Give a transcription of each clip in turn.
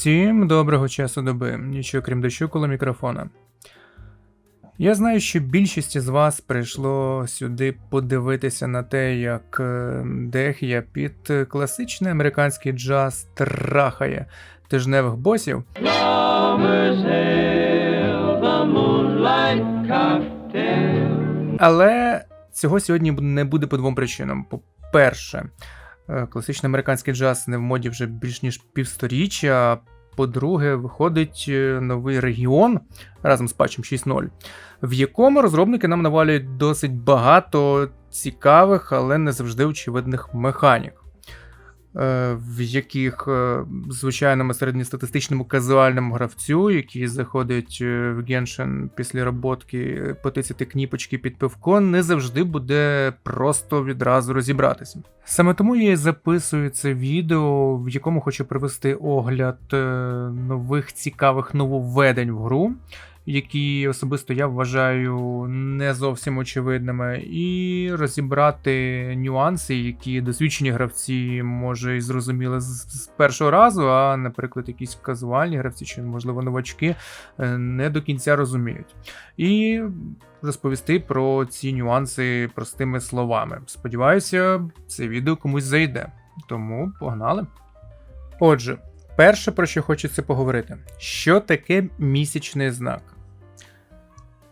Всім доброго часу доби, нічого крім дощу коло мікрофона. Я знаю, що більшість із вас прийшло сюди подивитися на те, як е, Дехія під е, класичний американський джаз трахає тижневих босів. Але цього сьогодні не буде по двом причинам. По-перше, класичний американський джаз не в моді вже більш ніж півсторіччя. По-друге, виходить е, новий регіон разом з патчем 6.0, в якому розробники нам навалюють досить багато цікавих, але не завжди очевидних механік. Е, В яких е, звичайному середньостатистичному казуальному гравцю, який заходить е, в Genshin після роботки, потисяти кніпочки під пивко, не завжди буде просто відразу розібратися. Саме тому я і записую це відео, в якому хочу привести огляд нових цікавих нововведень в гру, які особисто я вважаю не зовсім очевидними, і розібрати нюанси, які досвідчені гравці може і зрозуміли з, першого разу, а, наприклад, якісь казуальні гравці чи, можливо, новачки е, не до кінця розуміють. І розповісти про ці нюанси простими словами. Сподіваюся, це відео комусь зайде. Тому погнали. Отже, перше, про що хочеться поговорити: що таке місячний знак?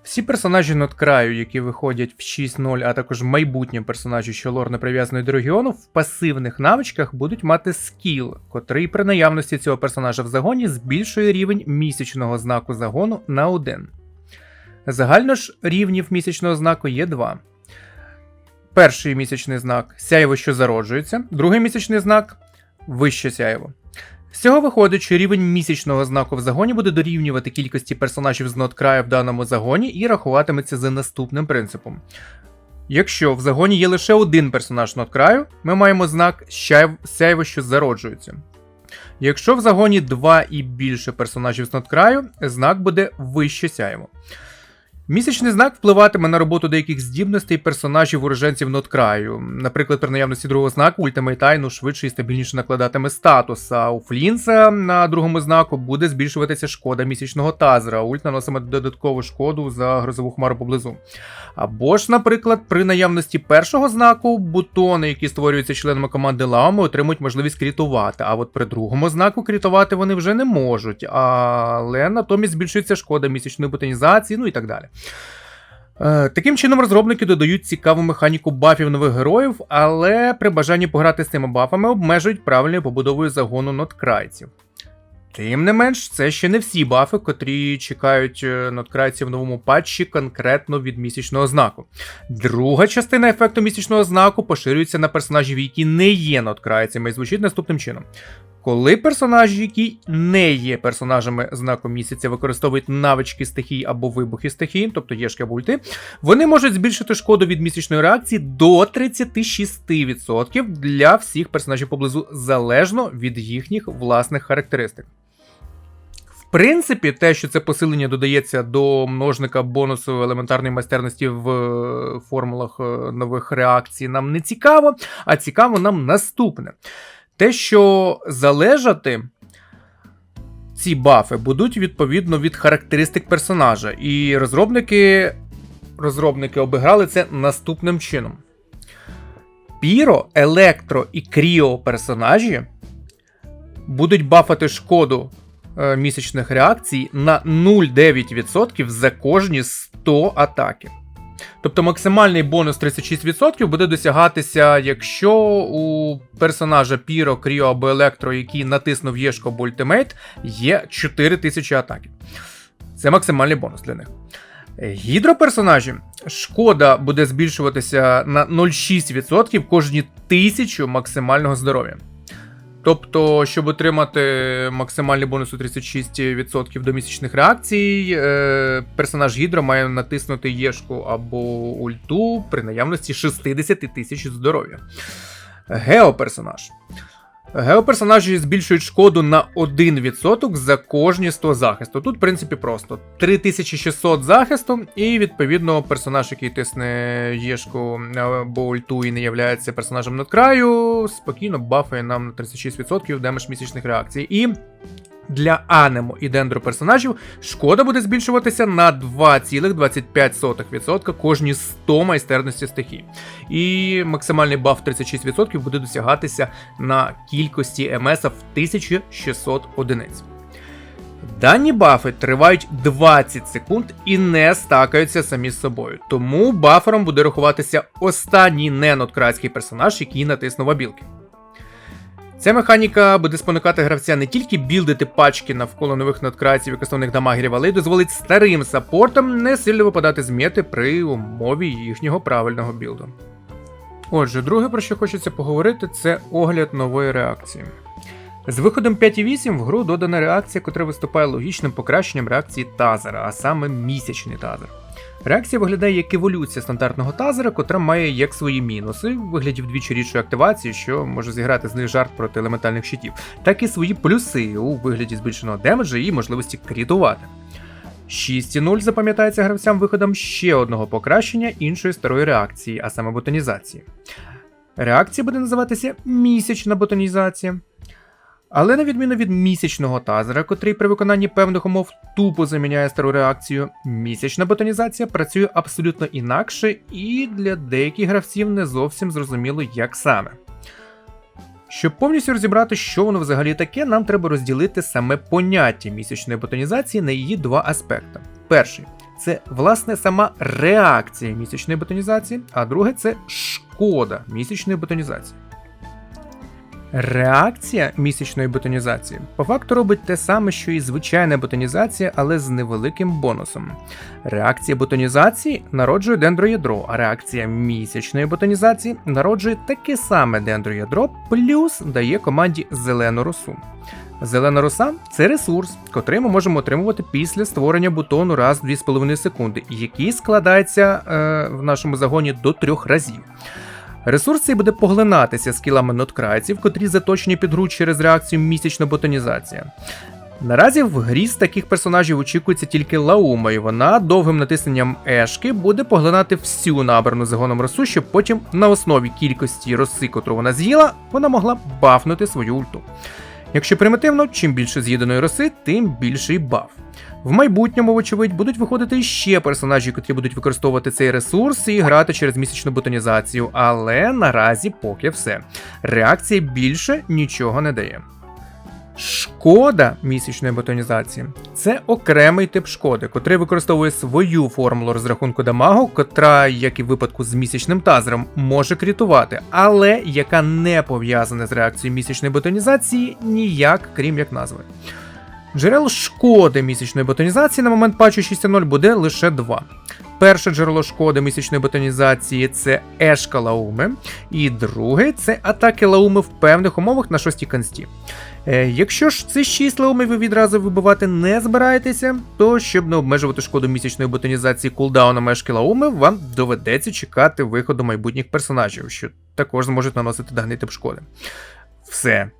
Всі персонажі Ноткраю, які виходять в 6.0, а також майбутні персонажі, що лорно прив'язані до регіону, в пасивних навичках будуть мати скіл, котрий при наявності цього персонажа в загоні збільшує рівень місячного знаку загону на 1. Загально ж рівнів місячного знаку є два. Перший місячний знак сяєво, що зароджується, другий місячний знак вище сяєво. З цього виходить, рівень місячного знаку в загоні буде дорівнювати кількості персонажів з ноткраю в даному загоні і рахуватиметься за наступним принципом. Якщо в загоні є лише один персонаж ноткраю, ми маємо знак сяйво, що зароджується. Якщо в загоні два і більше персонажів з ноткраю, знак буде вище сяйво. Місячний знак впливатиме на роботу деяких здібностей персонажів уроженців ноткраю. Наприклад, при наявності другого знаку Ultimate Eye швидше і стабільніше накладатиме статус, а у Флінса на другому знаку буде збільшуватися шкода місячного тазера. Ульт наносиме додаткову шкоду за грозову хмару поблизу. Або ж, наприклад, при наявності першого знаку бутони, які створюються членами команди Лауми, отримують можливість крітувати. А от при другому знаку крітувати вони вже не можуть. Але натомість збільшується шкода місячної бутонізації, ну і так далі. Е, Таким чином, розробники додають цікаву механіку бафів нових героїв, але при бажанні пограти з цими бафами обмежують правильною побудовою загону ноткрайців. Тим не менш, це ще не всі бафи, котрі чекають е, ноткрайців в новому патчі конкретно від місячного знаку. Друга частина ефекту місячного знаку поширюється на персонажів, які не є ноткрайцями, і звучить наступним чином. Коли персонажі, які не є персонажами знаку місяця, використовують навички стихій або вибухи стихій, тобто єшки або ульти, вони можуть збільшити шкоду від місячної реакції до 36% для всіх персонажів поблизу, залежно від їхніх власних характеристик. В принципі, те, що це посилення додається до множника бонусу елементарної майстерності в е, формулах е, нових реакцій, нам не цікаво, а цікаво нам наступне. Те, що залежати ці бафи будуть відповідно від характеристик персонажа. І розробники, розробники обіграли це наступним чином. Піро, електро і кріо персонажі будуть бафати шкоду е, місячних реакцій на 0,9% за кожні 100 атаки. Тобто максимальний бонус 36% буде досягатися, якщо у персонажа Піро, Кріо або Електро, який натиснув Єшко або Ультимейт, є 4000 атаків. Це максимальний бонус для них. Гідроперсонажі шкода буде збільшуватися на 0,6% кожні 1000 максимального здоров'я. Тобто, щоб отримати максимальний бонус у 36% до місячних реакцій, е, персонаж Гідро має натиснути Єшку або ульту при наявності 60 тисяч здоров'я. Геоперсонаж. Геоперсонажі збільшують шкоду на 1% за кожні 100 захисту. Тут, в принципі, просто 3600 захисту, і відповідно персонаж, який тисне Єшку або ульту і не являється персонажем надкраю, спокійно бафає нам на 36% демедж місячних реакцій. І Для анемо і дендро персонажів шкода буде збільшуватися на 2,25% кожні 100 майстерності стихій. І максимальний баф 36% буде досягатися на кількості МС в 1600 одиниць. Дані бафи тривають 20 секунд і не стакаються самі з собою. Тому бафером буде рахуватися останній неноткратський персонаж, який натиснув абілки. Ця механіка буде спонукати гравця не тільки білдити пачки навколо нових надкрайців і основних дамагерів, але й дозволить старим саппортам не сильно випадати з мети при умові їхнього правильного білду. Отже, друге, про що хочеться поговорити, це огляд нової реакції. З виходом 5.8 в гру додана реакція, котра виступає логічним покращенням реакції тазера, а саме місячний тазер. Реакція виглядає як еволюція стандартного тазера, котра має як свої мінуси в вигляді вдвічі рідшої активації, що може зіграти з них жарт проти елементальних щитів, так і свої плюси у вигляді збільшеного демеджа і можливості крітувати. 6.0 запам'ятається гравцям виходом ще одного покращення іншої старої реакції, а саме ботанізації. Реакція буде називатися місячна ботанізація. Але на відміну від місячного тазера, котрий при виконанні певних умов тупо заміняє стару реакцію, місячна ботанізація працює абсолютно інакше і для деяких гравців не зовсім зрозуміло, як саме. Щоб повністю розібрати, що воно взагалі таке, нам треба розділити саме поняття місячної ботанізації на її два аспекти. Перший це власне сама реакція місячної ботанізації, а друге це шкода місячної ботанізації. Реакція місячної ботанізації по факту робить те саме, що і звичайна ботанізація, але з невеликим бонусом. Реакція ботанізації народжує дендроядро, а реакція місячної ботанізації народжує таке саме дендроядро, плюс дає команді зелену росу. Зелена роса це ресурс, котрий ми можемо отримувати після створення бутону раз в 2,5 секунди, який складається е, в нашому загоні до трьох разів. Ресурс цей буде поглинатися скілами ноткрайців, котрі заточені під гру через реакцію місячна ботанізація. Наразі в грі з таких персонажів очікується тільки Лаума, і вона довгим натисненням Ешки буде поглинати всю набрану загоном росу, щоб потім на основі кількості роси, котру вона з'їла, вона могла бафнути свою ульту. Якщо примітивно, чим більше з'їденої роси, тим більший баф. В майбутньому, вочевидь, будуть виходити ще персонажі, котрі будуть використовувати цей ресурс і грати через місячну ботанізацію, але наразі поки все. Реакція більше нічого не дає. Шкода місячної ботанізації це окремий тип шкоди, котрий використовує свою формулу розрахунку дамагу, котра, як і в випадку з місячним тазером, може крітувати, але яка не пов'язана з реакцією місячної ботанізації ніяк, крім як назви. Джерел шкоди місячної ботанізації на момент патчу 6.0 буде лише два. Перше джерело шкоди місячної ботанізації це ешка лауми, і друге це атаки лауми в певних умовах на шостій консті. Е, якщо ж ці 6 лауми ви відразу вибивати не збираєтеся, то щоб не обмежувати шкоду місячної ботанізації кулдауном ешки лауми, вам доведеться чекати виходу майбутніх персонажів, що також зможуть наносити даний тип шкоди. Все.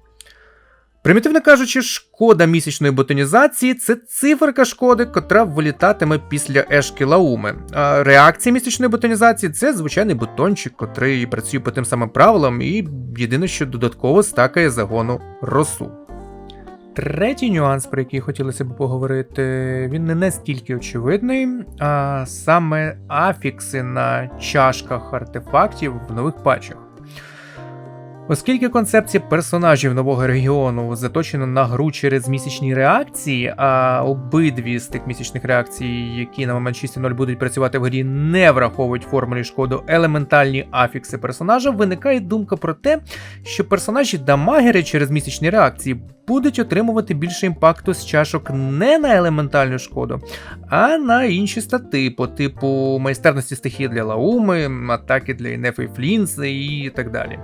Примітивно кажучи, шкода місячної ботанізації це циферка шкоди, котра вилітатиме після ешки лауми. А реакція місячної ботанізації це звичайний бутончик, котрий працює по тим самим правилам, і єдине, що додатково стакає загону росу. Третій нюанс, про який хотілося б поговорити, він не настільки очевидний, а саме афікси на чашках артефактів в нових патчах. Оскільки концепція персонажів нового регіону заточена на гру через місячні реакції, а обидві з тих місячних реакцій, які на момент 6.0 будуть працювати в грі, не враховують формулі шкоду елементальні афікси персонажа, виникає думка про те, що персонажі дамагери через місячні реакції будуть отримувати більше імпакту з чашок не на елементальну шкоду, а на інші стати, по типу майстерності стихії для Лауми, атаки для Інефи і Флінси і так далі.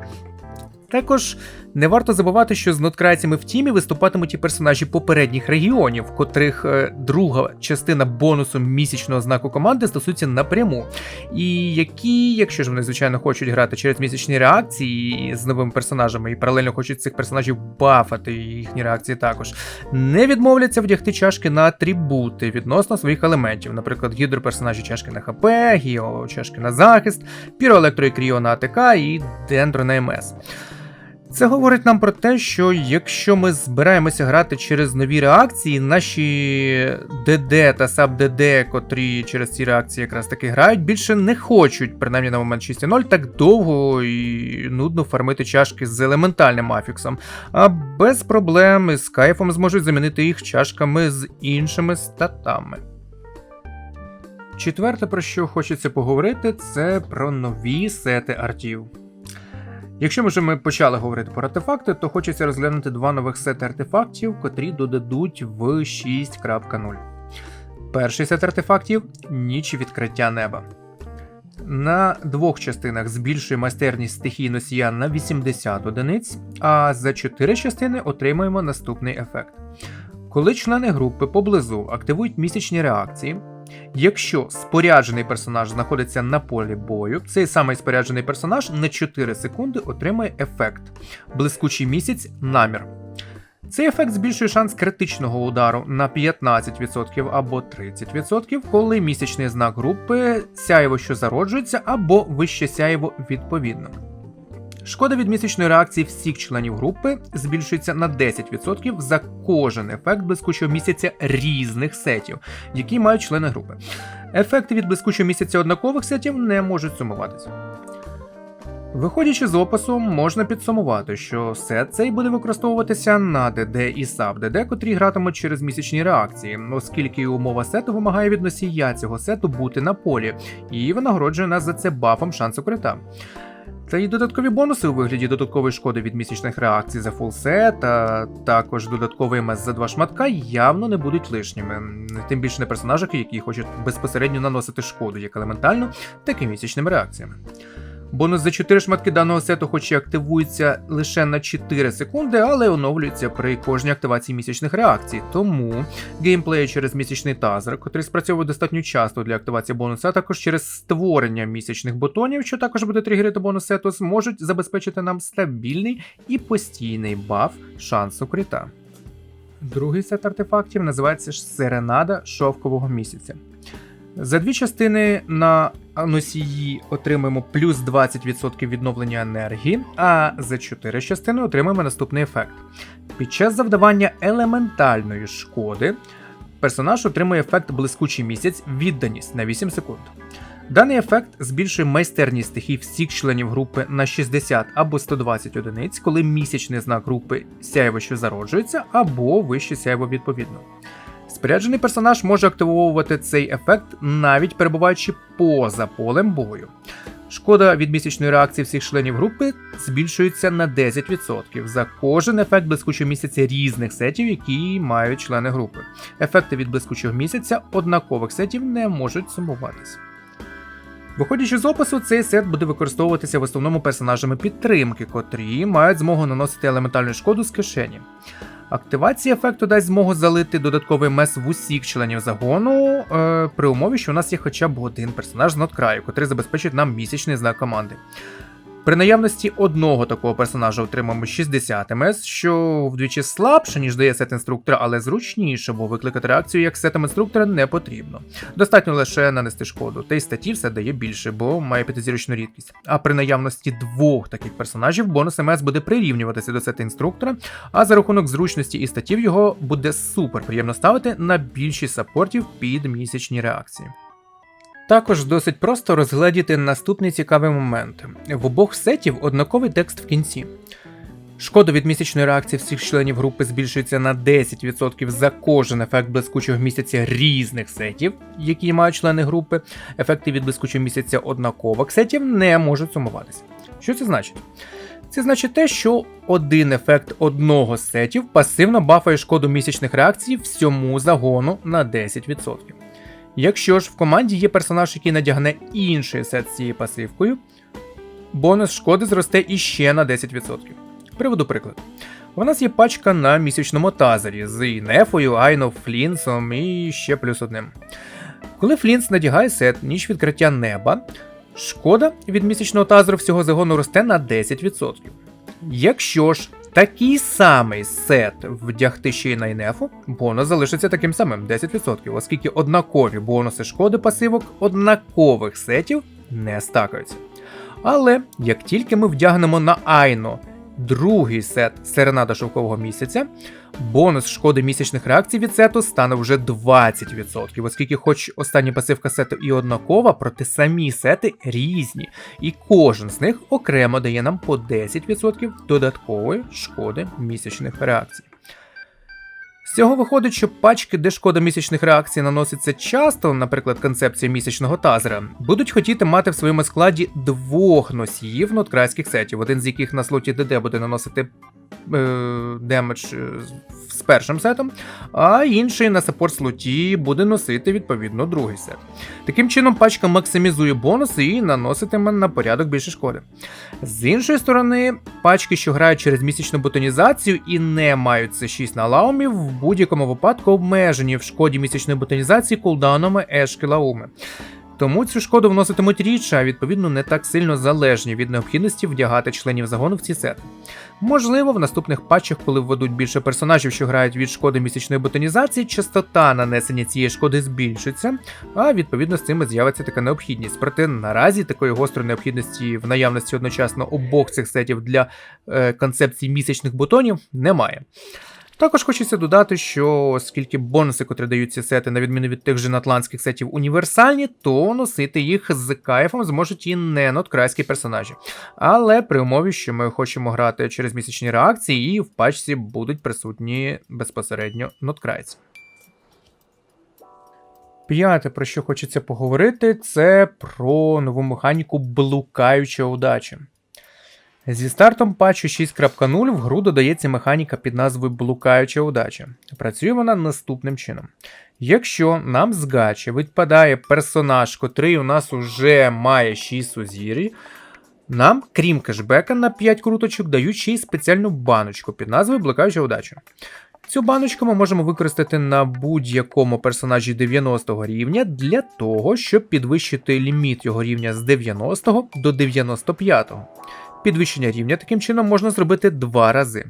Також не варто забувати, що з ноткрайцями в тімі виступатимуть і персонажі попередніх регіонів, котрих е, друга частина бонусу місячного знаку команди стосується напряму, і які, якщо ж вони звичайно хочуть грати через місячні реакції з новими персонажами і паралельно хочуть цих персонажів бафати і їхні реакції також, не відмовляться вдягти чашки на атрибути відносно своїх елементів, наприклад, гідроперсонажі чашки на ХП, гіо чашки на захист, піроелектро і кріо на АТК і дендро на МС. Це говорить нам про те, що якщо ми збираємося грати через нові реакції, наші ДД та саб-ДД, котрі через ці реакції якраз таки грають, більше не хочуть, принаймні на момент 6.0, так довго і нудно фармити чашки з елементальним афіксом, а без проблем з кайфом зможуть замінити їх чашками з іншими статами. Четверте, про що хочеться поговорити, це про нові сети артів. Якщо ми вже ми почали говорити про артефакти, то хочеться розглянути два нових сети артефактів, котрі додадуть в 6.0. Перший сет артефактів ніч відкриття неба. На двох частинах збільшує майстерність стихій носія на 80 одиниць, а за 4 частини отримуємо наступний ефект. Коли члени групи поблизу активують місячні реакції, Якщо споряджений персонаж знаходиться на полі бою, цей самий споряджений персонаж на 4 секунди отримує ефект блискучий місяць намір. Цей ефект збільшує шанс критичного удару на 15% або 30%, коли місячний знак групи сяєво, що зароджується, або вище сяєво відповідно. Шкода від місячної реакції всіх членів групи збільшується на 10% за кожен ефект блискучого місяця різних сетів, які мають члени групи. Ефекти від блискучого місяця однакових сетів не можуть сумуватися. Виходячи з опису, можна підсумувати, що сет цей буде використовуватися на ДД і САБ-ДД, котрі гратимуть через місячні реакції, оскільки умова сету вимагає від носія цього сету бути на полі, і винагороджує нас за це бафом шансу крита. Та й додаткові бонуси у вигляді додаткової шкоди від місячних реакцій за фулсет, а також додатковий мес за два шматка явно не будуть лишніми. Тим більше не персонажі, які хочуть безпосередньо наносити шкоду як елементальну, так і місячними реакціями. Бонус за 4 шматки даного сету, хоч і активується лише на 4 секунди, але оновлюється при кожній активації місячних реакцій. Тому геймплей через місячний тазер, котрий спрацьовує достатньо часто для активації бонуса, а також через створення місячних бутонів, що також буде тригерити бонус сету, зможуть забезпечити нам стабільний і постійний баф шансу крита. Другий сет артефактів називається Серенада шовкового місяця. За дві частини на носії отримаємо плюс 20% відновлення енергії, а за 4 частини отримаємо наступний ефект. Під час завдавання елементальної шкоди персонаж отримує ефект блискучий місяць відданість на 8 секунд. Даний ефект збільшує майстерність стихій всіх членів групи на 60 або 120 одиниць, коли місячний знак групи сяєво, що зароджується, або вище сяєво відповідно. Споряджений персонаж може активовувати цей ефект навіть перебуваючи поза полем бою. Шкода від місячної реакції всіх членів групи збільшується на 10% за кожен ефект блискучого місяця різних сетів, які мають члени групи. Ефекти від блискучого місяця однакових сетів не можуть сумуватися. Виходячи з опису, цей сет буде використовуватися в основному персонажами підтримки, котрі мають змогу наносити елементальну шкоду з кишені. Активація ефекту дасть змогу залити додатковий мес в усіх членів загону, е, при умові, що у нас є хоча б один персонаж з надкраю, котрий забезпечить нам місячний знак команди. При наявності одного такого персонажа отримаємо 60 МС, що вдвічі слабше, ніж дає сет інструктора, але зручніше, бо викликати реакцію як сетом інструктора не потрібно. Достатньо лише нанести шкоду, та й статті все дає більше, бо має п'ятизірочну рідкість. А при наявності двох таких персонажів бонус МС буде прирівнюватися до сета інструктора, а за рахунок зручності і статів його буде супер приємно ставити на більшість саппортів під місячні реакції. Також досить просто розгледіти наступний цікавий момент. В обох сетів однаковий текст в кінці. Шкода від місячної реакції всіх членів групи збільшується на 10% за кожен ефект блискучого місяця різних сетів, які мають члени групи. Ефекти від блискучого місяця однакових сетів не можуть сумуватися. Що це значить? Це значить те, що один ефект одного з сетів пасивно бафає шкоду місячних реакцій всьому загону на 10%. Якщо ж в команді є персонаж, який надягне інший сет з цією пасивкою, бонус шкоди зросте іще на 10%. Приведу приклад. У нас є пачка на місячному тазері з Інефою, Айно, Флінсом і ще плюс одним. Коли Флінс надягає сет ніч відкриття неба, шкода від місячного тазеру всього загону росте на 10%. Якщо ж такий самий сет вдягти ще й на інефу, бонус залишиться таким самим 10%, оскільки однакові бонуси шкоди пасивок однакових сетів не стакаються. Але як тільки ми вдягнемо на Айно другий сет Серенада Шовкового місяця, бонус шкоди місячних реакцій від сету стане вже 20%, оскільки, хоч остання пасивка сету і однакова, проте самі сети різні, і кожен з них окремо дає нам по 10% додаткової шкоди місячних реакцій. Цього виходить, що пачки, де шкода місячних реакцій наноситься часто, наприклад, концепція місячного тазера, будуть хотіти мати в своєму складі двох носіїв ноткрайських сетів, один з яких на слоті ДД буде наносити е, демедж е, з першим сетом, а інший на саппорт слоті буде носити відповідно другий сет. Таким чином, пачка максимізує бонуси і наноситиме на порядок більше шкоди. З іншої сторони, пачки, що грають через місячну ботанізацію і не мають C6 на лаумі, в будь-якому випадку обмежені в шкоді місячної ботанізації кулдаунами Ешки Лауми. Тому цю шкоду вноситимуть рідше, а відповідно не так сильно залежні від необхідності вдягати членів загону в ці сети. Можливо, в наступних патчах, коли введуть більше персонажів, що грають від шкоди місячної ботанізації, частота нанесення цієї шкоди збільшиться, а відповідно з цим з'явиться така необхідність. Проте наразі такої гострої необхідності в наявності одночасно обох цих сетів для е, концепції місячних бутонів немає. Також хочеться додати, що оскільки бонуси, котрі дають ці сети, на відміну від тих же натландських сетів, універсальні, то носити їх з кайфом зможуть і не ноткрайські персонажі. Але при умові, що ми хочемо грати через місячні реакції, і в пачці будуть присутні безпосередньо ноткрайці. П'яте, про що хочеться поговорити, це про нову механіку блукаюча удача. Зі стартом патчу 6.0 в гру додається механіка під назвою Блукаюча удача. Працює вона наступним чином. Якщо нам з гачі відпадає персонаж, котрий у нас уже має 6 сузір'їв, нам, крім кешбека на 5 круточок, дають ще й спеціальну баночку під назвою Блукаюча удача. Цю баночку ми можемо використати на будь-якому персонажі 90 рівня для того, щоб підвищити ліміт його рівня з 90 до 95. Підвищення рівня таким чином можна зробити два рази.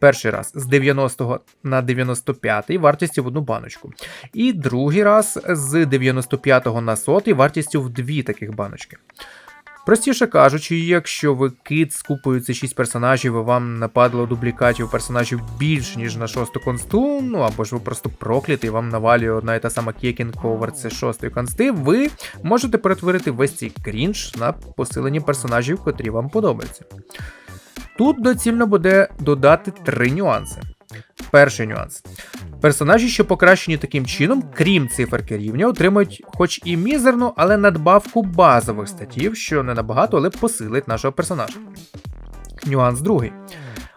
Перший раз з 90 на 95 вартістю в одну баночку. І другий раз з 95 на 100 вартістю в дві таких баночки. Простіше кажучи, якщо ви кит з купою цих 6 персонажів і вам нападло дублікатів персонажів більше, ніж на шосту консту, ну або ж ви просто проклятий, вам навалює одна і та сама кекінг ковер це шостої консти, ви можете перетворити весь цей крінж на посилені персонажів, котрі вам подобаються. Тут доцільно буде додати три нюанси. Перший нюанс. Персонажі, що покращені таким чином, крім циферки рівня, отримують хоч і мізерну, але надбавку базових статів, що не набагато, але посилить нашого персонажа. Нюанс другий.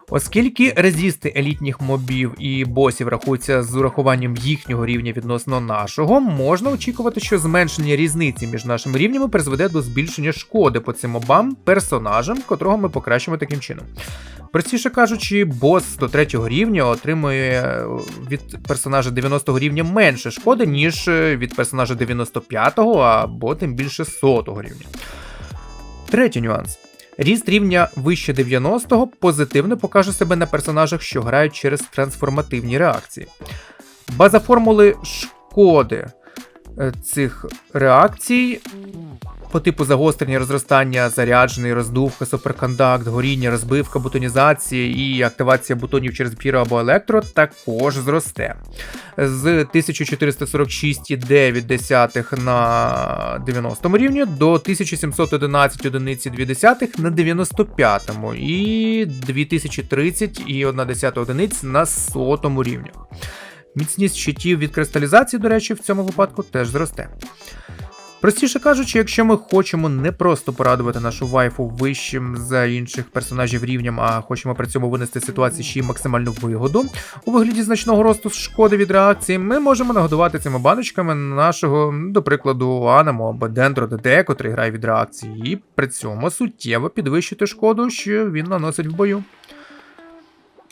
Оскільки резисти елітніх мобів і босів рахуються з урахуванням їхнього рівня відносно нашого, можна очікувати, що зменшення різниці між нашими рівнями призведе до збільшення шкоди по цим мобам персонажам, котрого ми покращимо таким чином. Простіше кажучи, бос до третього рівня отримує е, від персонажа 90 рівня менше шкоди, ніж е, від персонажа 95-го або тим більше 100-го рівня. Третій нюанс. Ріст рівня вище 90-го позитивно покаже себе на персонажах, що грають через трансформативні реакції. База формули шкоди е, цих реакцій по типу загострення, розростання, заряджений, роздувка, суперкондакт, горіння, розбивка, бутонізація і активація бутонів через піро або електро також зросте. З 1446,9 на 90 рівні до 1711,2 на 95 і 2030,1 одиниць на 100 рівнях. Міцність щитів від кристалізації, до речі, в цьому випадку теж зросте. Простіше кажучи, якщо ми хочемо не просто порадувати нашу вайфу вищим за інших персонажів рівням, а хочемо при цьому винести ситуації ще й максимальну вигоду у вигляді значного росту шкоди від реакції, ми можемо нагодувати цими баночками нашого, до прикладу, Анемо або Дендро ДД, котрий грає від реакції, і при цьому суттєво підвищити шкоду, що він наносить в бою.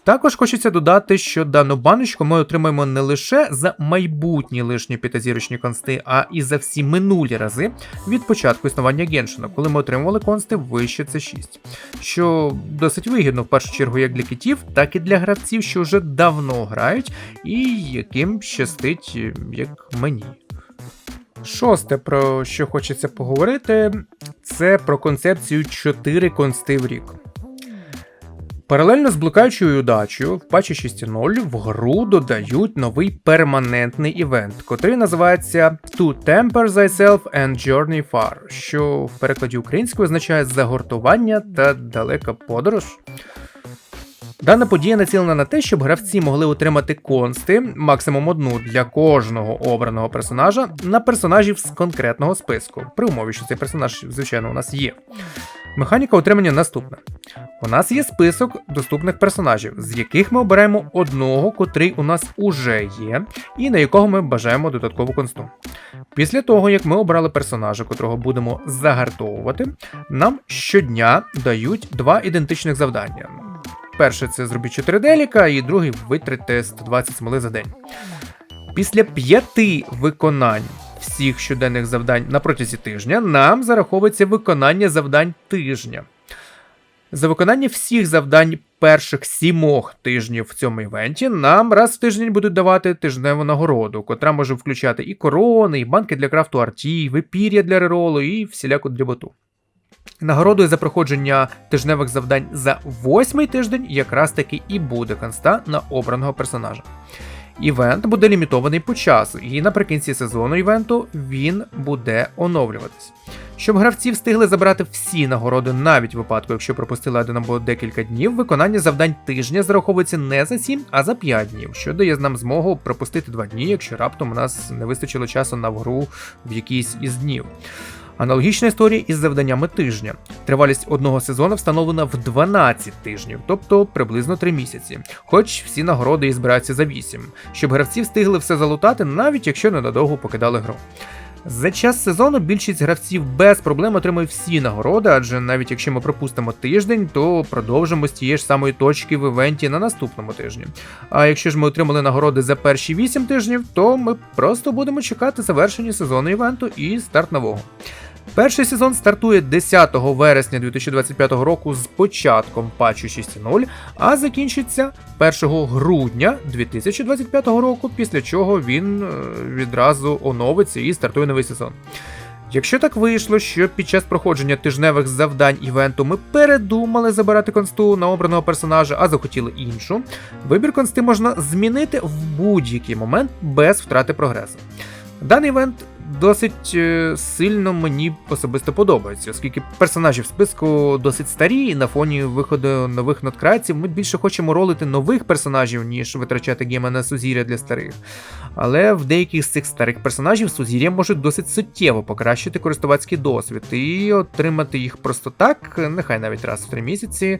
Також хочеться додати, що дану баночку ми отримаємо не лише за майбутні лишні п'ятизірочні консти, а і за всі минулі рази від початку існування Геншина, коли ми отримували консти вище C6. Що досить вигідно в першу чергу як для китів, так і для гравців, що вже давно грають, і яким щастить, як мені. Шосте, про що хочеться поговорити, це про концепцію 4 консти в рік. Паралельно з блукаючою удачею в патчі 6.0 в гру додають новий перманентний івент, котрий називається To Temper Thyself and Journey Far, що в перекладі українською означає загортування та далека подорож. Дана подія націлена на те, щоб гравці могли отримати консти, максимум одну для кожного обраного персонажа, на персонажів з конкретного списку, при умові, що цей персонаж, звичайно, у нас є. Механіка отримання наступна: у нас є список доступних персонажів, з яких ми обираємо одного, котрий у нас уже є, і на якого ми бажаємо додаткову консту. Після того, як ми обрали персонажа, котрого будемо загартовувати, нам щодня дають два ідентичних завдання. Перше це зробіть 4 деліка, і другий витратьте 120 смоли за день. Після п'яти виконань всіх щоденних завдань на протязі тижня нам зараховується виконання завдань тижня. За виконання всіх завдань перших сімох тижнів в цьому івенті нам раз в тиждень будуть давати тижневу нагороду, котра може включати і корони, і банки для крафту арті, випір'я для реролу, і всіляку дріботу. Нагородою за проходження тижневих завдань за восьмий тиждень якраз таки і буде конста на обраного персонажа. Івент буде лімітований по часу, і наприкінці сезону івенту він буде оновлюватись. Щоб гравці встигли забрати всі нагороди навіть в випадку, якщо пропустили один або декілька днів, виконання завдань тижня зараховується не за 7, а за 5 днів, що дає нам змогу пропустити 2 дні, якщо раптом у нас не вистачило часу на гру в якийсь із днів. Аналогічна історія із завданнями тижня. Тривалість одного сезону встановлена в 12 тижнів, тобто приблизно 3 місяці, хоч всі нагороди і збираються за 8, щоб гравці встигли все залутати, навіть якщо ненадовго покидали гру. За час сезону більшість гравців без проблем отримує всі нагороди, адже навіть якщо ми пропустимо тиждень, то продовжимо з тієї ж самої точки в івенті на наступному тижні. А якщо ж ми отримали нагороди за перші 8 тижнів, то ми просто будемо чекати завершення сезону івенту і старт нового. Перший сезон стартує 10 вересня 2025 року з початком патчу 6.0, а закінчиться 1 грудня 2025 року, після чого він е, відразу оновиться і стартує новий сезон. Якщо так вийшло, що під час проходження тижневих завдань івенту ми передумали забирати консту на обраного персонажа, а захотіли іншу, вибір консти можна змінити в будь-який момент без втрати прогресу. Даний івент досить е, сильно мені особисто подобається, оскільки персонажі в списку досить старі, і на фоні виходу нових надкрайців ми більше хочемо ролити нових персонажів, ніж витрачати гема на сузір'я для старих. Але в деяких з цих старих персонажів сузір'я можуть досить суттєво покращити користувацький досвід, і отримати їх просто так, нехай навіть раз в три місяці,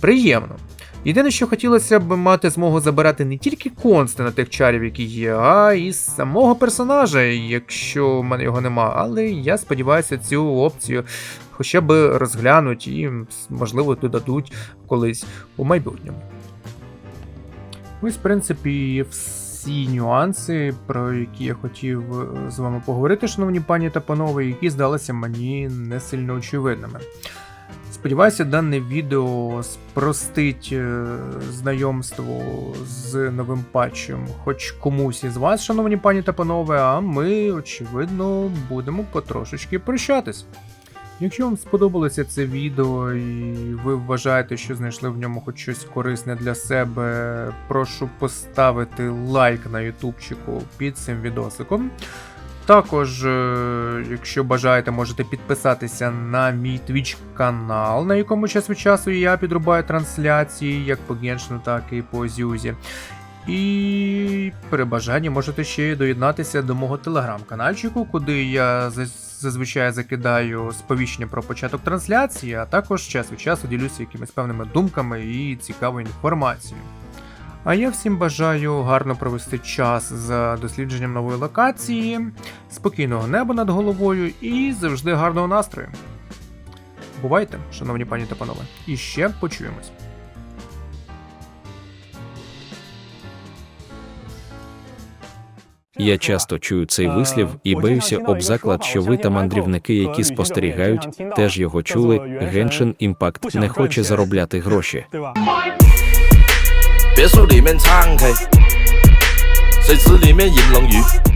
приємно. Єдине, що хотілося б мати змогу забирати не тільки консти на тих чарів, які є, а і самого персонажа, якщо в мене його нема. Але я сподіваюся, цю опцію хоча б розглянуть і, можливо, додадуть колись у майбутньому. Ось, в принципі, всі нюанси, про які я хотів е, з вами поговорити, шановні пані та панове, які здалися мені не сильно очевидними. Сподіваюся, дане відео спростить е, знайомство з новим патчем, хоч комусь із вас, шановні пані та панове, а ми, очевидно, будемо потрошечки прощатись. Якщо вам сподобалося це відео і ви вважаєте, що знайшли в ньому хоч щось корисне для себе, прошу поставити лайк на ютубчику під цим відосиком. Також, е, якщо бажаєте, можете підписатися на мій Twitch канал, на якому час від часу я підрубаю трансляції як по Геншну, так і по Зюзі. І при бажанні можете ще доєднатися до мого телеграм-канальчику, куди я зазвичай закидаю сповіщення про початок трансляції, а також час від часу ділюся якимись певними думками і цікавою інформацією. А я всім бажаю гарно провести час за дослідженням нової локації, спокійного неба над головою і завжди гарного настрою. Бувайте, шановні пані та панове, і ще почуємось. Я часто чую цей вислів і баюся об заклад, що ви та мандрівники, які спостерігають, теж його чули. Геншин Імпакт не хоче заробляти гроші. 别墅里面唱 K，水池里面银龙鱼。